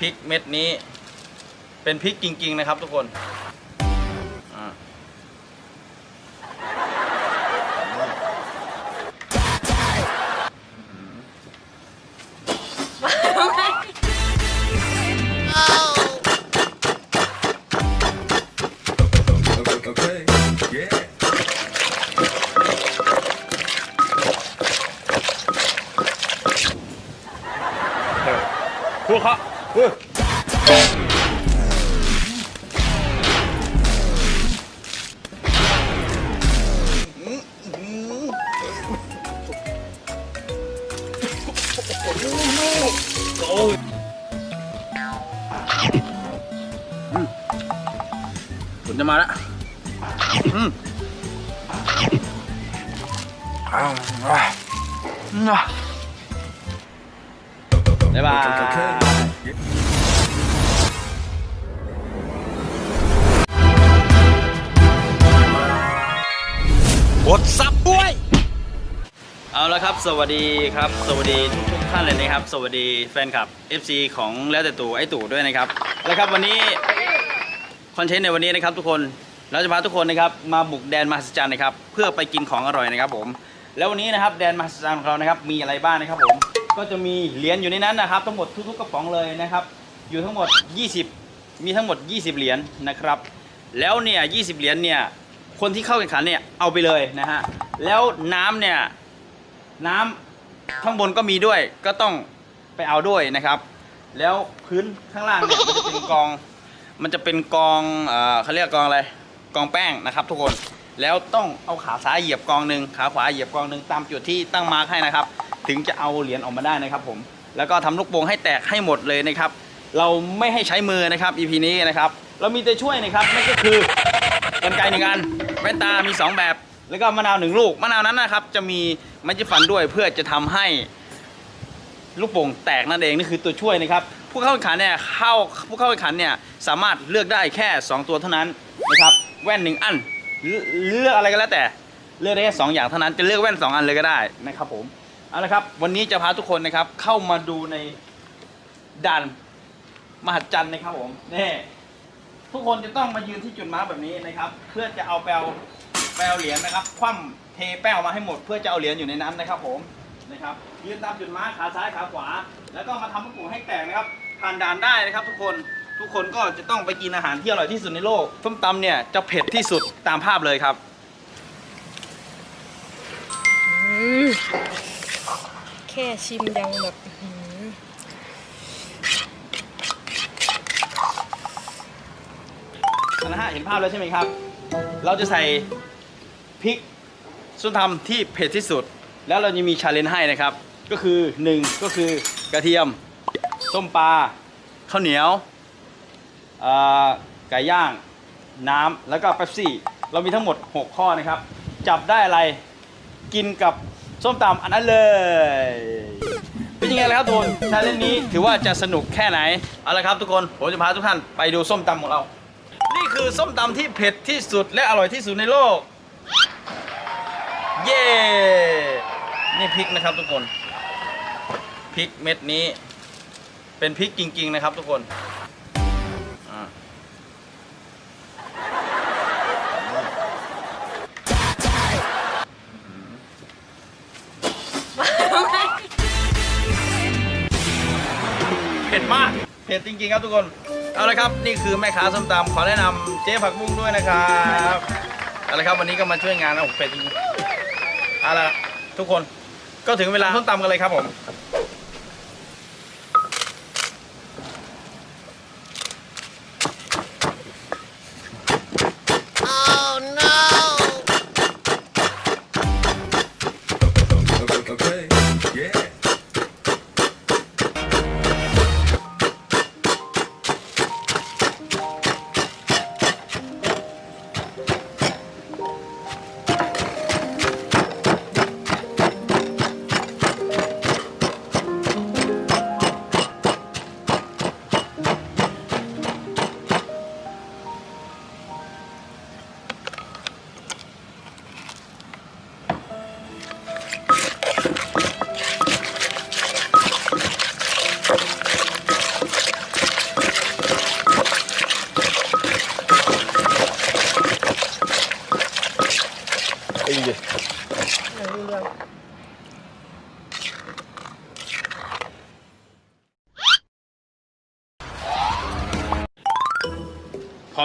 พริกเม็ดนี้ เป็นพริกจริง ๆ นะครับทุกคน มาแล้วอืมอ้าวอะอะบ๊ายบาย Okay. กดซับด้วย เอาละครับ สวัสดีครับ สวัสดีทุกทุกๆท่านเลยนะครับ สวัสดีแฟนคลับ FC ของแล้วแต่ตู่ไอ้ตู่ด้วยนะครับแล้วครับวันนี้ค อนเทนต์ในวันนี้นะครับทุกคนเราจะพาทุกคนนะครับมาบุกแดนมหัศจรรย์นะครับเพื่อไปกินของอร่อยนะครับผมแล้ววันนี้นะครับแดนมหัศจรรย์ของเรานะครับมีอะไรบ้างนะครับผมก็จะมีเหรียญอยู่ในนั้นนะครับ ทั้งหมดทุกๆกระป๋องเลยนะครับอยู่ทั้งหมด 20 มีทั้งหมด 20 เหรียญนะครับ แล้วเนี่ย20 เหรียญเนี่ยคนที่เข้าแข่งขันเนี่ยเอาไปเลยนะฮะแล้วน้ำเนี่ยน้ำข้างบนก็มีด้วยก็ต้องไปเอาด้วยนะครับ แล้วพื้นข้างล่างเนี่ยจะเป็นกอง มันจะเป็นกองเอ่อเขาเรียกกองอะไร กองแป้งนะครับ ทุกคน แล้วต้องเอาขาซ้ายเหยียบกองหนึ่งขาขวาเหยียบกองหนึ่งตามจุดที่ตั้งมาร์คให้นะครับ ถึงจะเอาเหรียญออกมาได้นะครับ ผม แล้วก็ทำลูกโป่งให้แตกให้หมดเลยนะครับ เราไม่ให้ใช้มือนะครับ EP นี้นะครับ เรามีแต่ช่วยนะครับนั่นก็คือกันไกหนึ่งอันแว่นตามี 2 แบบ แล้วก็มะนาวหนึ่งลูก มะนาวนั้นนะครับ จะมีไม้จิ้มฟันด้วยเพื่อจะทำให้ ลูกโป่งแตกนั่นเองนี่คือตัวช่วยนะครับผู้เข้าแข่งขันเนี่ยเข้าผู้เข้าแข่งขันเนี่ยสามารถเลือกได้แค่ 2 ตัวเท่านั้นนะครับแว่นหนึ่งอันหรือเลือกอะไรก็แล้วแต่เลือกได้แค่สองอย่างเท่านั้นจะเลือกแว่น 2 อันเลยก็ได้นะครับผมเอาละครับวันนี้จะพาทุกคนนะครับเข้ามาดูในด่านมหัศจรรย์นะครับผมนี่ทุกคนจะต้องมายืนที่จุดม้าแบบนี้นะครับ เพื่อจะเอาแปลแปลเหรียญนะครับ คว่ำเทแป้วมาให้หมด เพื่อจะเอาเหรียญอยู่ในนั้นนะครับผม นะครับ ยืนตามจุดมาร์กขาซ้ายขาขวา แล้วก็มาทำลูกโป่งให้แตกนะครับ ผ่านด่านได้นะครับทุกคนทุกคนก็จะต้องไปกินอาหารที่อร่อยที่สุดในโลกส้มตำเนี่ยจะเผ็ดที่สุดตามภาพเลยครับอืมแค่ชิมยังแบบอื้อหือนะฮะเห็นภาพแล้วใช่ไหมครับ เราจะใส่พริกส้มตำที่เผ็ดที่สุด แล้วเราจะมีชาเลนจ์ให้นะครับ ก็คือ1ก็คือกระเทียม ส้มปลาข้าวเหนียวไก่ย่าง น้ำแล้วก็เป๊ปซี่ เรามีทั้งหมด 6 ข้อนะครับ จับได้อะไรกินกับส้มตำอันนั้นเลย เป็นยังไงล่ะครับทุกคนชาเลนจ์นี้ถือว่าจะสนุกแค่ไหน เอาละครับทุกคนผมจะพาทุกท่านไปดูส้มตำของเรา นี่คือส้มตำที่เผ็ดที่สุดและอร่อยที่สุดในโลก เย้ นี่พริกนะครับทุกคนพริกเม็ดนี้ เป็นพริกจริง ๆ นะครับ ทุกคนเผ็ดมากเผ็ดจริง ๆ ครับทุกคน เอาละครับ นี่คือแม่ค้าส้มตำขอแนะนำเจ๊ผักบุ้งด้วยนะครับเอาละครับวันนี้ก็มาช่วยงานนะผมเผ็ดจริงๆเอาละทุกคน ก็ถึงเวลาส้มตำกันเลยครับผม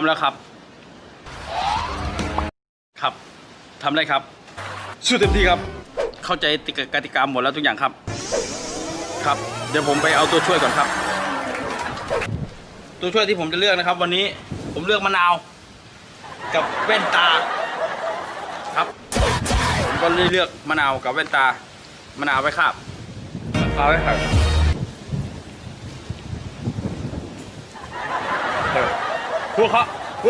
แล้วครับ ครับทำได้ครับ สู้เต็มที่ครับ เข้าใจติกกติกาหมดแล้วทุกอย่างครับ ครับ เดี๋ยวผมไปเอาตัวช่วยก่อนครับ ตัวช่วยที่ผมจะเลือกนะครับ วันนี้ผมเลือกมะนาว กับแว่นตา ครับ ผมก็เลยเลือกมะนาวกับแว่นตา มะนาวไว้ครับเอาไว้ครับ พวกเขาเ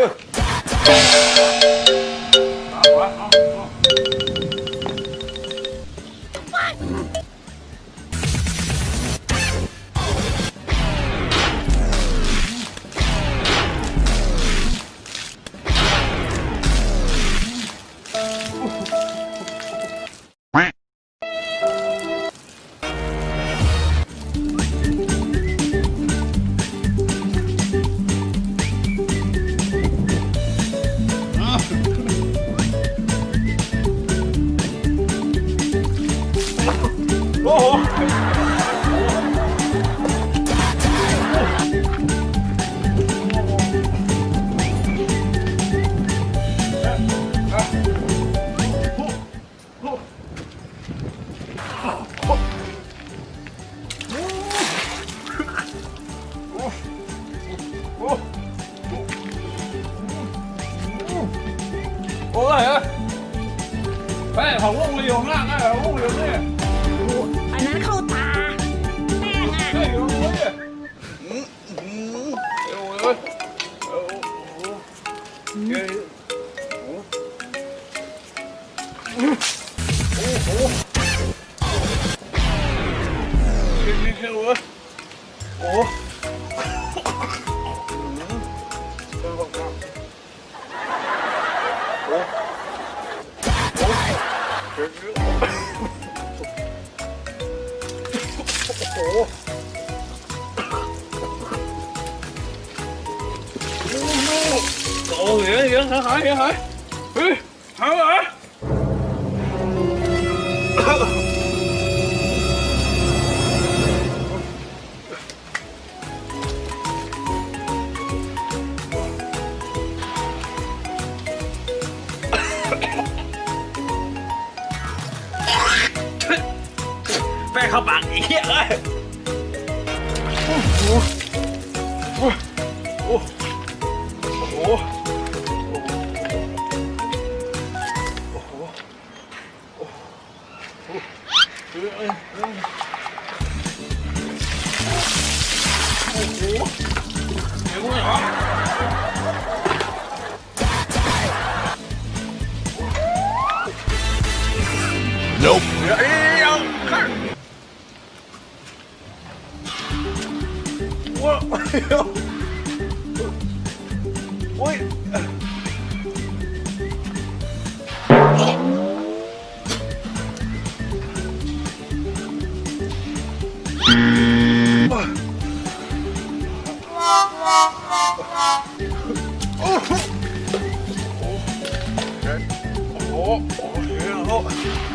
Thank you.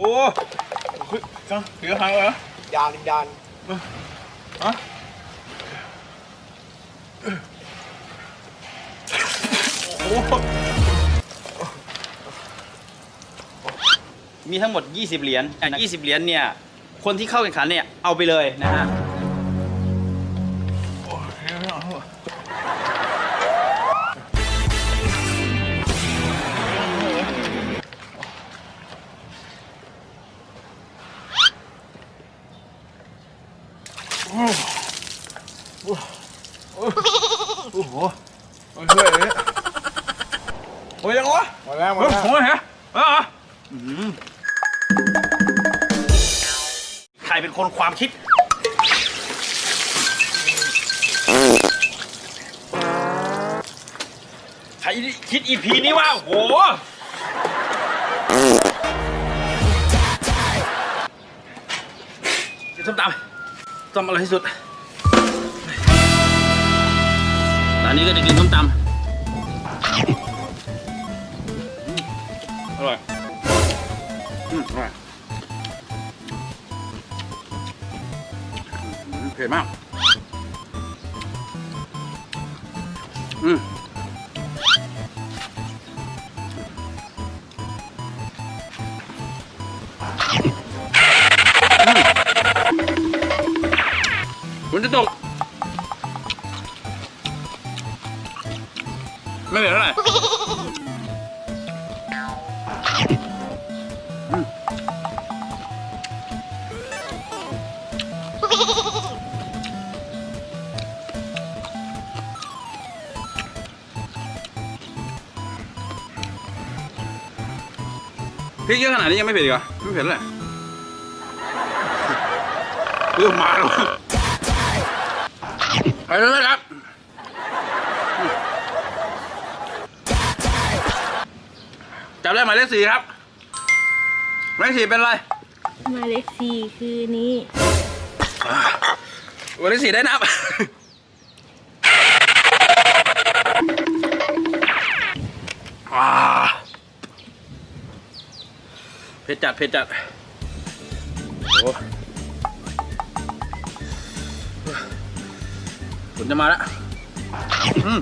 Ủa. Sao? Kìa hai rồi hả? ยานยานอะโอ้มีทั้งหมด 20 เหรียญอะ20 เหรียญเนี่ย คนที่เข้าแข่งขันเนี่ย เอาไปเลยนะฮะ โอ้โหโอ้ยเฮ้ยโอ้ยยังวะหมดแล้วหมเฮ้ดแล้วโอ้ยฮะอะอืมใครเป็นคนความคิด ใครคิดอีพีนี้ว่า โอ้โห กินส้มตำ ส้มอร่อยที่สุดร้านนี้ก็จะกินส้มตำอืมอร่อยอืมอร่อยอืมเผ็ดมาก ไม่เหลือเท่าไหร่อืมพริกเยอะขนาดนี้ยังไม่เผ็ดอีกเหรอไม่เผ็ดเลยเริ่มมาแล้วไปเลยครับ จับได้หมายเลขสี่ครับหมายเลขสี่เป็นอะไรหมายเลขสี่คือนี้หมายเลขสี่ได้นับ อ่าเผ็ดจัดเผ็ดจัดโอ้ฝนจะมาแล้วอืม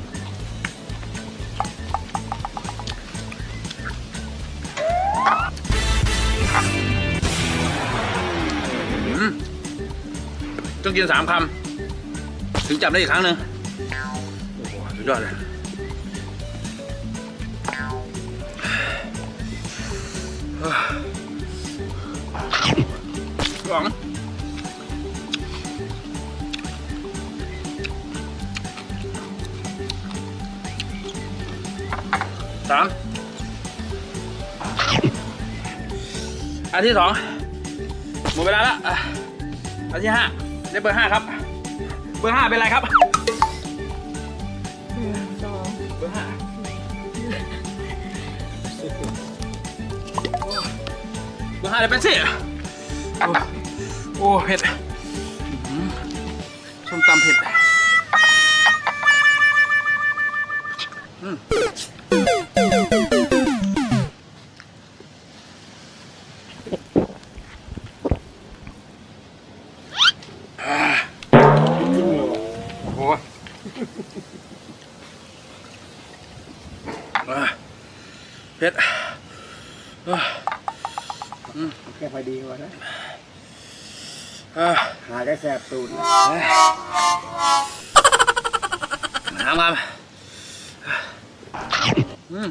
ต้องกินสามคำถึงจับได้อีกครั้งหนึ่งโอ้โหสุดยอดเลยสองสามอันที่สองหมดเวลาแล้วอะอันที่ห้า ได้เบอร์ห้าครับ เบอร์ห้าเป็นไรครับหนึ่งสองเบอร์ห้าเบอร์ห้าเลยเป็นสิโอ้โอ้เผ็ดอื้อหือส้มตำเผ็ด เผ็ดอะแค่พอดีวะนะอะหาได้แสบตูดนะน้ำครับอืม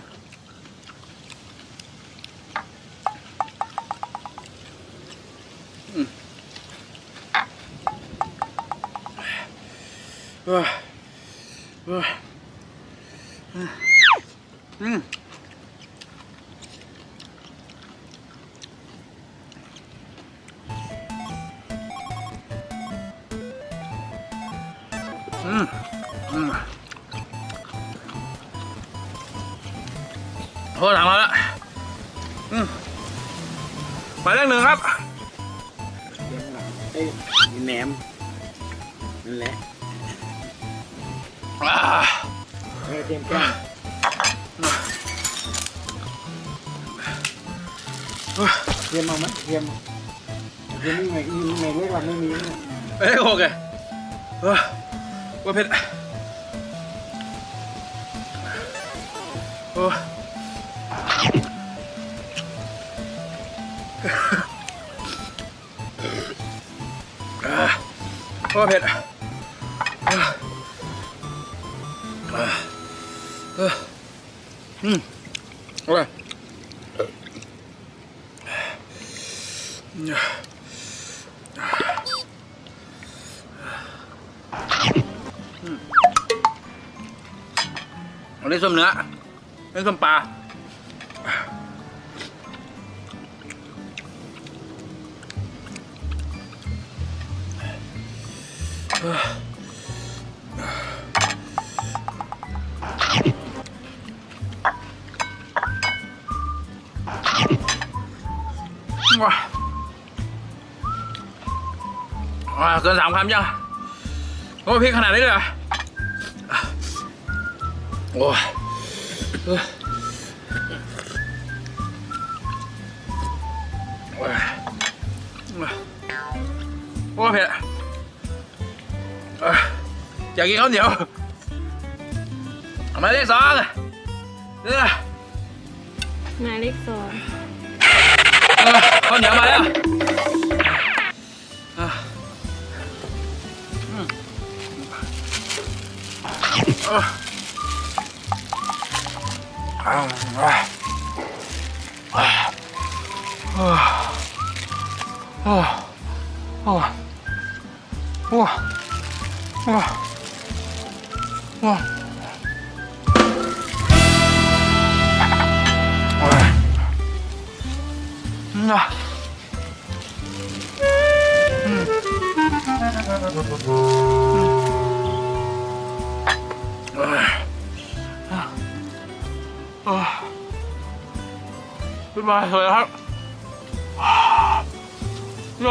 อืมเอ้ยเอ้ย อืม เตรียมเอาไหมเตรียมเตรียมนี่ไงนี่ไงเรียกว่าไม่มีนะไปเลขหกเลยเออว่าเผ็ดโอ้อ่าว่าเผ็ดอ่ อันนี้ส้มเนื้ออันนี้ส้มปลา เกินสามคำยังโอ้พริกขนาดนี้เลยเหรอโอ้ยเอ้ยโอ้ยโอ้ยเผ็ดเอ้ยอยากกินข้าวเหนียวหมายเลขสองเนี่ยหมายเลขสองเออข้าวเหนียวมาแล้ว เขึ้นมาเลยครับอ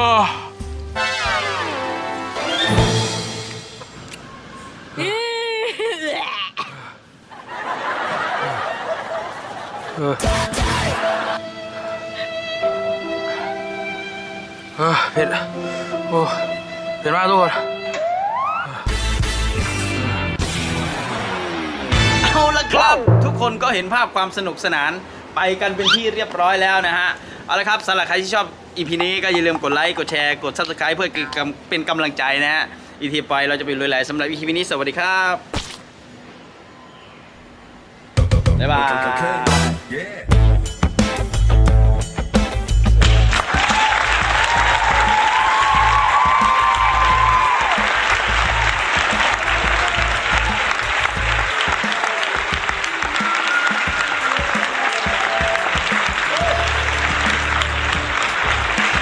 ะเออเออเผ็ดโอ้เผ็ดมากทุกคน ครับ ทุกคนก็เห็นภาพความสนุกสนานไปกันเป็นที่เรียบร้อยแล้วนะฮะ เอาละครับสำหรับใครที่ชอบอีพีนี้ก็อย่าลืมกดไลค์ กดแชร์ กด subscribe เพื่อเป็นกำลังใจนะฮะ อีทีไปเราจะไปลุยไหลสำหรับอีพีนี้ สวัสดีครับ บ๊ายบาย